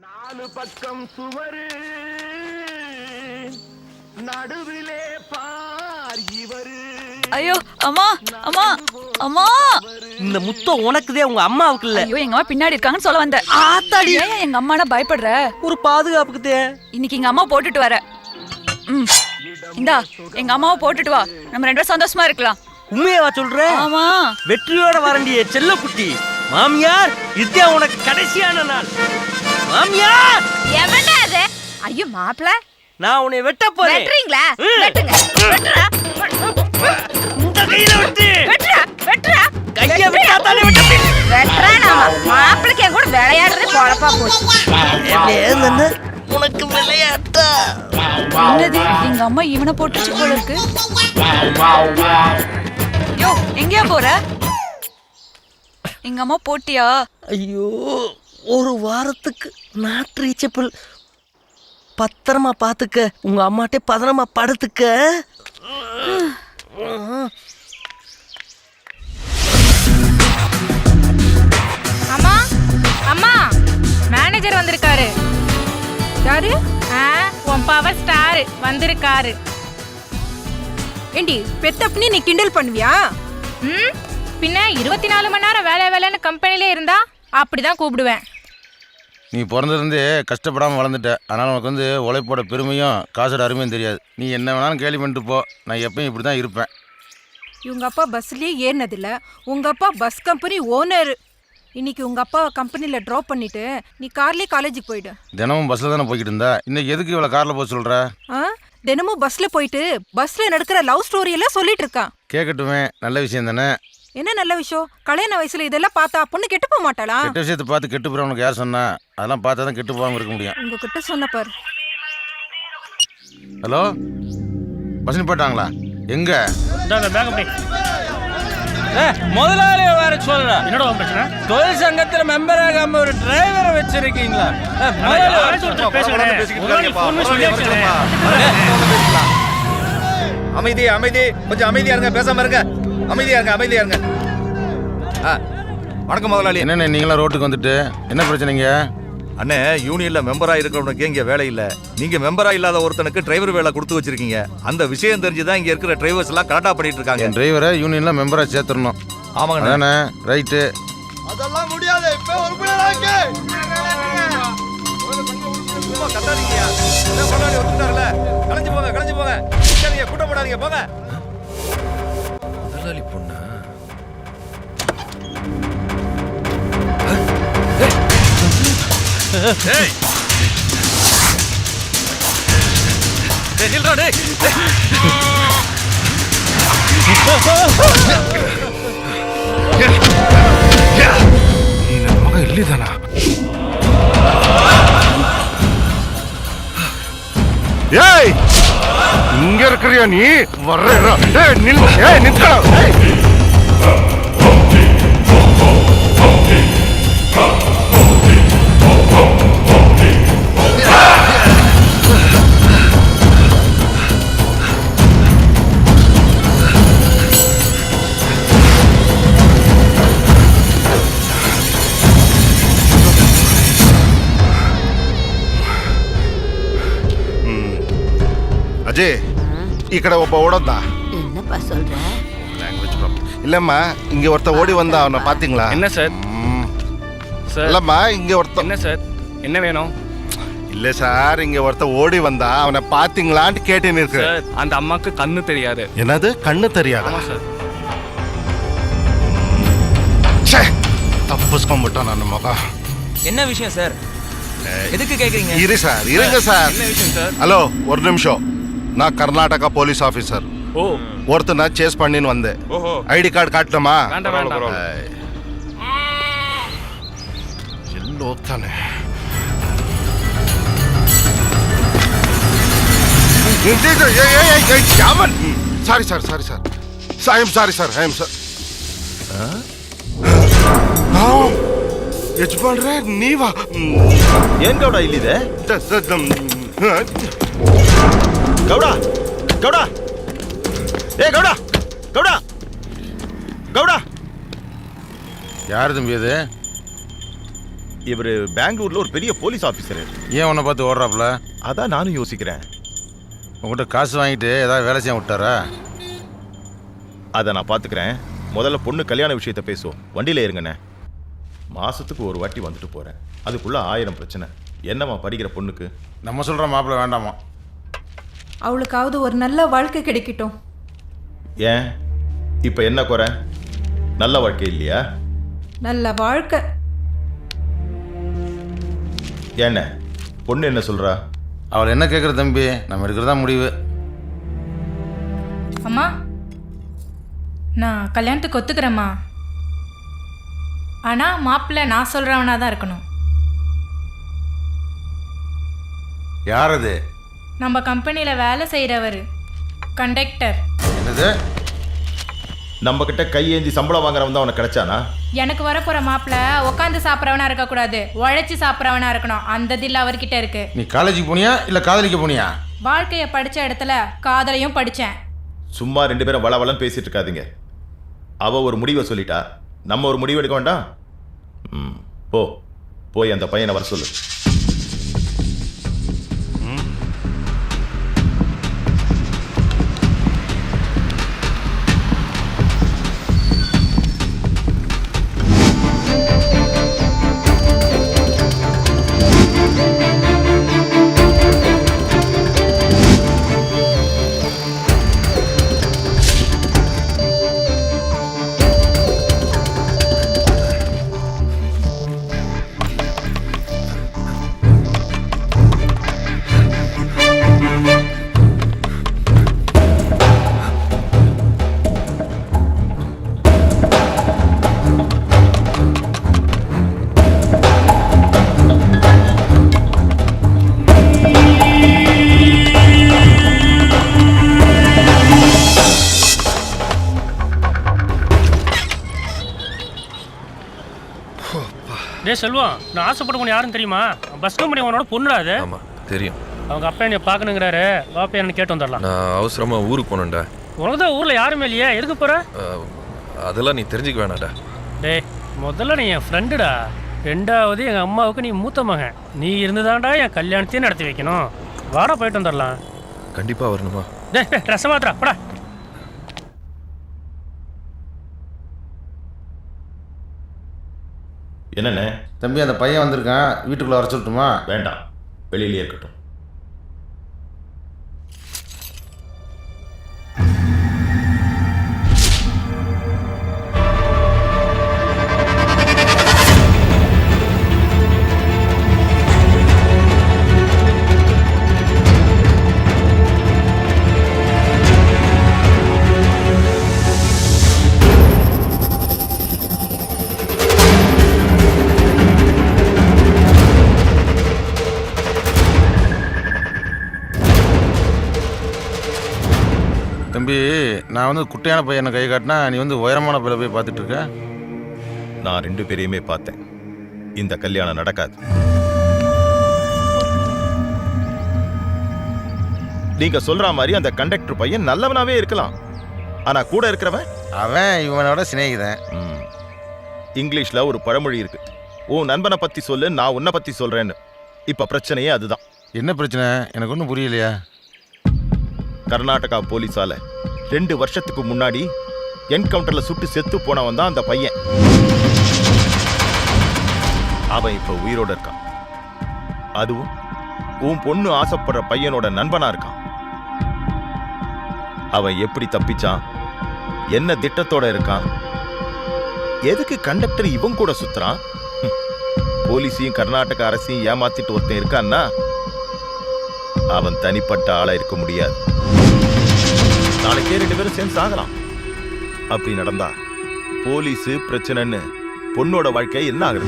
நாலு பக்கம் சுவரு. நடுவிலே பார் இவரு. ஐயோ அம்மா அம்மா அம்மா. இந்த முத்தம் உனக்குதே உங்க அம்மாவுக்கு இல்ல ஐயோ எங்க அம்மா பின்னாடி இருக்காங்கன்னு சொல்ல வந்தேன். ஆத்தாடி. ஏன் எங்க அம்மானா பயப்படுற? ஒரு பாதுகாப்புக்குதே. இன்னைக்கு எங்க அம்மா போட்டுட்டு வர. ம். இந்தா எங்க அம்மாவை போட்டுட்டு வா. நம்ம ரெண்டு பேரும் சந்தோஷமா இருக்கலாம். உண்மையவா சொல்ற? ஆமா. வெற்றியோட வரண்டிய செல்லக்குட்டி. மாமியார் இதுதான் உனக்கு கடைசியான நாள். மாமியார் எவன்டா அது? ஐயோ மாப்பிள. நான் உன்னை வெட்ட போறேன். வெட்டுறீங்களா? ம். வெட்டுங்க. வெட்டுறா. இந்த கையில விட்டு. வெட்டுறா. வெட்டுறா. கைய விட்டா தானே வெட்ட. வெட்டுறா நாம. மாப்பிளைக்கு என் கூட விளையாடுறது குழப்பா போச்சு. உனக்கு விளையாட்டா? என்னது? எங்க அம்மா இவனை போட்டுச்சு போல இருக்கு. யோ எங்கேயா போற? எங்க அம்மா போட்டியா? ஐயோ. ஒரு வாரத்துக்கு நாட் ரீச்சபிள் பத்திரமா பாத்துக்க உங்க அம்மாட்டே பத்திரமா படுத்துக்க. அம்மா அம்மா மேனேஜர் வந்திருக்காரு. யாரு? ஆ உன் பவர் ஸ்டார் வந்திருக்காரு. ஏண்டி பெத்தப்பனி நீ கிண்டல் பண்ணுவியா? ம் பின்ன இருபத்தி நாலு மணி நேரம் வேலை வேலைன்னு கம்பெனிலே இருந்தா அப்படிதான் கூப்பிடுவேன். நீ பிறந்திருந்தே கஷ்டப்படாமல் வளர்ந்துட்ட. அதனால் உனக்கு வந்து உழைப்போட பெருமையும் காசோட அருமையும் தெரியாது. நீ என்ன வேணாலும் கேள்வி பண்ணிட்டு போ. நான் எப்பயும் இப்படி தான் இருப்பேன். இவங்க அப்பா பஸ்லயே ஏறினதில்ல. உங்க அப்பா பஸ் கம்பெனி ஓனர். இன்னைக்கு உங்க அப்பா கம்பெனில ட்ராப் பண்ணிட்டு நீ கார்லயே காலேஜுக்கு போயிடு. தினமும் பஸ்ஸில் தானே போய்கிட்டு இருந்த? இன்னைக்கு எதுக்கு இவ்வளோ காரில் போக சொல்கிற ஆ? தினமும் பஸ்ல போயிட்டு பஸ்ல நடக்கிற லவ் ஸ்டோரி எல்லாம் சொல்லிட்டு இருக்கான் கேட்கட்டுமே நல்ல விஷயம் தானே. என்ன நல்ல விஷயம்? கல்யாண வயசுல இதெல்லாம் பார்த்தா பொண்ணு கெட்டு போக மாட்டாளா? கெட்ட விஷயத்தை பார்த்து கெட்டு போகிற உனக்கு யார் சொன்னா அதெல்லாம் பார்த்தா தான் கெட்டு போகாமல் இருக்க முடியும். உங்ககிட்ட சொன்ன பாரு. ஹலோ? பஸ் போயிட்டாங்களா? எங்க? முதலாளி வேற சொல்ற. என்னடா பிரச்சனை? தொழில் சங்கத்துல மெம்பர் ஆகாம ஒரு டிரைவரை வச்சிருக்கீங்களா. அமைதி அமைதி. கொஞ்சம் அமைதியா இருங்க பேசாம இருங்க. அமைதியா இருங்க அமைதியா இருங்க. ஆ, வணக்கம் முதலாளி. என்னண்ணே நீங்களாம் ரோட்டுக்கு வந்துட்டு என்ன பிரச்சனைங்க அண்ணே யூனியன்ல மெம்பரா இருக்கிறவனுக்கு இங்க வேலை இல்ல. நீங்க மெம்பரா இல்லாத ஒருத்தனுக்கு டிரைவர் வேலை கொடுத்து வச்சிருக்கீங்க. அந்த விஷயம் தெரிஞ்சுதான் இங்க இருக்கிற டிரைவர்ஸ் எல்லாம் கரெக்டா பண்ணிட்டு இருக்காங்க. என் டிரைவரை யூனியன்ல மெம்பராக சேர்த்துடணும். ஆமாங்க அதானே ரைட்டு அதெல்லாம் முடியாது இப்ப ஒரு கலைஞ்சு போங்க கலைஞ்சு போங்க. கூட்டம் போடாதீங்க போங்க. புத்திசாலி பொண்ணா? ஏய்! ஏய்! இங்க இருக்கிறியா நீ? வர்ற நில் ஏய் நிற்கா ఇక్కడ ఒప్ప ఓడొద్దా என்னப்பா சொல்ற? லாங்குவேஜ் ப்ராப்ளம் இல்லம்மா இங்க ஒருத்த ஓடி வந்தா அவனை பாத்தீங்களா? என்ன சார்? ம். சார். இல்லம்மா இங்க ஒருத்த என்ன சார்? என்ன வேணும்? இல்ல சார் இங்க ஒருத்த ஓடி வந்தா அவனை பாத்தீங்களான்னு கேட்டு இருக்கு. அந்த அம்மாக்கு கண்ணு தெரியாது. என்னது? கண்ணு தெரியாதா? ஆமா சார். ச்சே தப்புஸ்கம் விட்டான் நான் முகம் என்ன விஷயம் சார்? எதுக்கு கேக்குறீங்க? இரு சார் இருங்க சார். என்ன விஷயம் சார்? ஹலோ ஒரு நிமிஷம். ನಾ ಕರ್ನಾಟಕ ಪೊಲೀಸ್ ಆಫೀಸರ್ ಓ ಒರ್ತನ ಚೇಸ್ ಪಣ್ಣಿನ ಒಂದೇ ಓಹೋ ಐಡಿ ಕಾರ್ಡ್ ಕಾಟ್ಲಮ್ಮ ಬೇಡ, ಬೇಡ, ಬೇಡ. ಹಾಯ್. ಎಲ್ಲಿ ಹೋಗ್ತಾನೆ ಯಾವನ್ sorry sir sorry sir I am sorry sir I am sir ಯಜಮಾನ್ರೆ ನೀವಾ ಏನ್ ಗೌಡ ಇಲ್ಲಿದೆ ದ- ದ- ದ- கவுடா கவுடா. ஏ கவுடா கவுடா கவுடா. யார் தம்பி இது இவர் பெங்களூர்ல ஒரு பெரிய போலீஸ் ஆஃபீஸர் ஏன் உன்னை பார்த்து ஓடுறாப்புல? அதான் நானும் யோசிக்கிறேன். உங்கள்கிட்ட காசு வாங்கிட்டு ஏதாவது வேலை செய்ய விட்டாரா? அதை நான் பார்த்துக்கிறேன். முதல்ல பொண்ணு கல்யாண விஷயத்தை பேசுவோம். வண்டியில் இருங்கண்ணே மாதத்துக்கு ஒரு வாட்டி வந்துட்டு போகிறேன் அதுக்குள்ளே ஆயிரம் பிரச்சனை. என்னம்மா படிக்கிற பொண்ணுக்கு? நம்ம சொல்கிற மாப்பிள்ளை வேண்டாமா? அவளுக்காவது ஒரு நல்ல வாழ்க்கை கிடைக்கட்டும். ஏன்? இப்போ என்ன குறை? நல்ல வாழ்க்கை இல்லையா? நல்ல வாழ்க்கை. ஏண்ணே பொண்ணு என்ன சொல்றா? அவள் என்ன கேட்குற தம்பி? நம்ம எடுக்கிறதா முடிவு. அம்மா நான் கல்யாணத்துக்கு ஒத்துக்கிறேம்மா. ஆனால் மாப்பிள்ளை நான் சொல்கிறவனா தான் இருக்கணும். யார் அது? நம்ம கம்பெனியில் வேலை செய்கிறவர் கண்டக்டர் என்னது? நம்ம கிட்ட கையேந்தி சம்பளம் வாங்குறவன் தான் உனக்கு கிடைச்சானா? எனக்கு வரப்போகிற மாப்பிள்ளை உட்காந்து சாப்பிட்றவனா இருக்கக்கூடாது. உழைச்சி சாப்பிட்றவனா இருக்கணும். அந்த தில் அவர்கிட்ட இருக்கு. நீ காலேஜுக்கு போனியா? இல்லை காதலிக்க போனியா? வாழ்க்கையை படித்த இடத்துல காதலையும் படித்தேன் சும்மா ரெண்டு பேரும் வள வளன்னு பேசிட்டு இருக்காதீங்க. அவ ஒரு முடிவை சொல்லிட்டா. நம்ம ஒரு முடிவு எடுக்க வேண்டாம்? ம் போ. போய் அந்த பையனை வர சொல்லு. டே செல்வம் நான் ஆசைப்பட்ட பொண்ணு யாருன்னு தெரியுமா? பஸ் கம்பெனி உன்னோட பொண்ணுடா அது. ஆமாம் தெரியும். அவங்க அப்பா என்னை பார்க்கணுங்கிறாரு. வாப்பா என்னன்னு கேட்டு வந்துடலாம். நான் அவசரமாக ஊருக்கு போகணுண்டா உனக்கு தான் ஊரில் யாருமே இல்லையே? எதுக்கு போகிற அதெல்லாம் நீ தெரிஞ்சுக்க வேணாடா டேய் முதல்ல நீ என் ஃப்ரெண்டுடா ரெண்டாவது எங்கள் அம்மாவுக்கு நீ மூத்த மகன். நீ இருந்துதான்டா என் கல்யாணத்தையும் நடத்தி வைக்கணும். வாடா போயிட்டு வந்துடலாம். கண்டிப்பாக வரணுமா? டே ட்ரெஸ்ஸை மாத்திரா படா. என்னண்ணே தம்பி அந்த பையன் வந்திருக்கான். வீட்டுக்குள்ளே வர சொல்லட்டுமா? வேண்டாம். வெளியிலே இருக்கட்டும். நான் வந்து குட்டையான பையனை கை காட்டினா நீ வந்து உயரமான பையில போய் பார்த்துட்டு இருக்க நான் ரெண்டு பேரையுமே பார்த்தேன். இந்த கல்யாணம் நடக்காது. நீங்க சொல்ற மாதிரி அந்த கண்டக்டர் பையன் நல்லவனாவே இருக்கலாம். ஆனா கூட இருக்கிறவன்? அவன் இவனோட சிநேகிதன். ம். இங்கிலீஷ்ல ஒரு பழமொழி இருக்கு. உன் நண்பனை பத்தி சொல்லு நான் உன்னை பத்தி சொல்றேன்னு. இப்ப பிரச்சனையே அதுதான். என்ன பிரச்சனை? எனக்கு ஒன்றும் புரியலையா? கர்நாடகா போலீஸால ரெண்டு வருஷத்துக்கு முன்னாடி என்கவுண்டர்ல சுட்டு செத்து போனவன் தான் அந்த பையன். அவன் இப்ப உயிரோட இருக்கான். அதுவும் உன் பொண்ணு ஆசைப்படுற பையனோட நண்பனா இருக்கான். அவன் எப்படி தப்பிச்சான்? என்ன திட்டத்தோட இருக்கான்? எதுக்கு கண்டக்டர் இவன் கூட சுத்துறான்? போலீஸையும் கர்நாடக அரசையும் ஏமாத்திட்டு ஒருத்தன் இருக்கான்னா அவன் தனிப்பட்ட ஆளா இருக்க முடியாது. நாளைக்கே ரெண்டு பேரும் சேர்ந்து சாகலாம். அப்படி நடந்தா போலீஸ் பிரச்சனைன்னு பொண்ணோட வாழ்க்கை என்ன ஆகுது?